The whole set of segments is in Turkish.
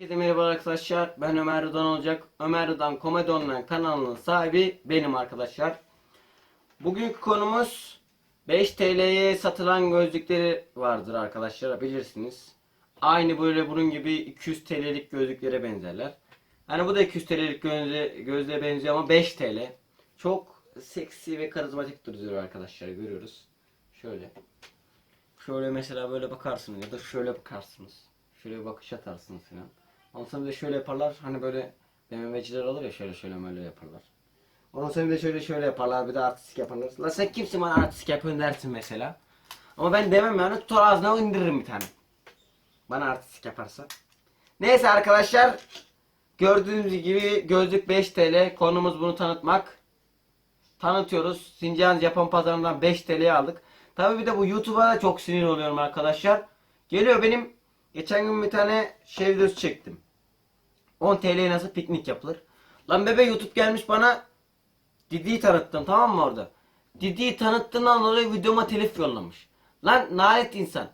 Herkese merhaba arkadaşlar. Ben Ömer Rıdan olacak. Ömer Rıdan Komedi Online kanalının sahibi benim arkadaşlar. Bugünkü konumuz 5 TL'ye satılan gözlükleri vardır arkadaşlar bilirsiniz. Aynı böyle bunun gibi 200 TL'lik gözlüklere benzerler. Hani bu da 200 TL'lik gözle, gözlüğe benziyor ama 5 TL. Çok seksi ve karizmatik duruyor arkadaşlar görüyoruz. Şöyle. Şöyle mesela böyle bakarsınız ya da şöyle bakarsınız. Şöyle bir bakış atarsınız falan. Ondan bir de şöyle yaparlar. Hani böyle BMW'ciler olur ya şöyle şöyle böyle yaparlar. Ondan sonra bir de şöyle şöyle yaparlar. Bir de artistik yaparlar. Lan sen kimsin bana artistik yapıyorsun dersin mesela. Ama ben demem yani tutar ağzına indiririm bir tane. Bana artistik yaparsa. Neyse arkadaşlar. Gördüğünüz gibi gözlük 5 TL. Konumuz bunu tanıtmak. Tanıtıyoruz. Sincan Japon pazarından 5 TL'ye aldık. Tabii bir de bu YouTube'a da çok sinir oluyorum arkadaşlar. Geliyor benim geçen gün bir tane şey videosu çektim. 10 TL'ye nasıl piknik yapılır? Lan bebe YouTube gelmiş bana Didi'yi tanıttım tamam mı orada? Didi'yi tanıttığından dolayı videoma telif yollamış. Lan nalet insan.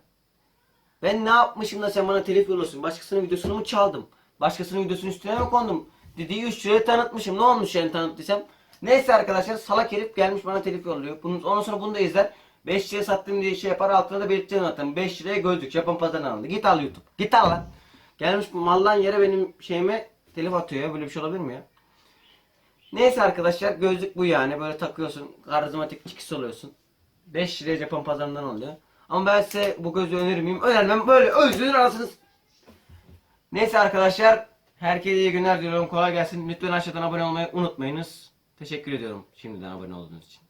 Ben ne yapmışım da sen bana telif yollasın? Başkasının videosunu mu çaldım? Başkasının videosunun üstüne mi kondum? Didi'yi 3 liraya tanıtmışım. Ne olmuş yani tanıttıysam? Neyse arkadaşlar salak herif gelmiş bana telif yolluyor. Bunun, ondan sonra bunu da izler. 5 liraya sattım diye şey yapar altına da belirteceğim zaten. 5 liraya gözlük Japon pazarından aldı. Git al YouTube. Git al lan. Gelmiş mallan yere benim şeyime telif atıyor ya. Böyle bir şey olabilir mi ya? Neyse arkadaşlar gözlük bu yani. Böyle takıyorsun. Karizmatik çıkış oluyorsun. 5 liraya Japon pazarından oluyor. Ama ben size bu gözlüğü önerir miyim? Önermem. Böyle özünür alsınız. Neyse arkadaşlar. Herkese iyi günler diliyorum. Kolay gelsin. Lütfen aşağıdan abone olmayı unutmayınız. Teşekkür ediyorum şimdiden abone olduğunuz için.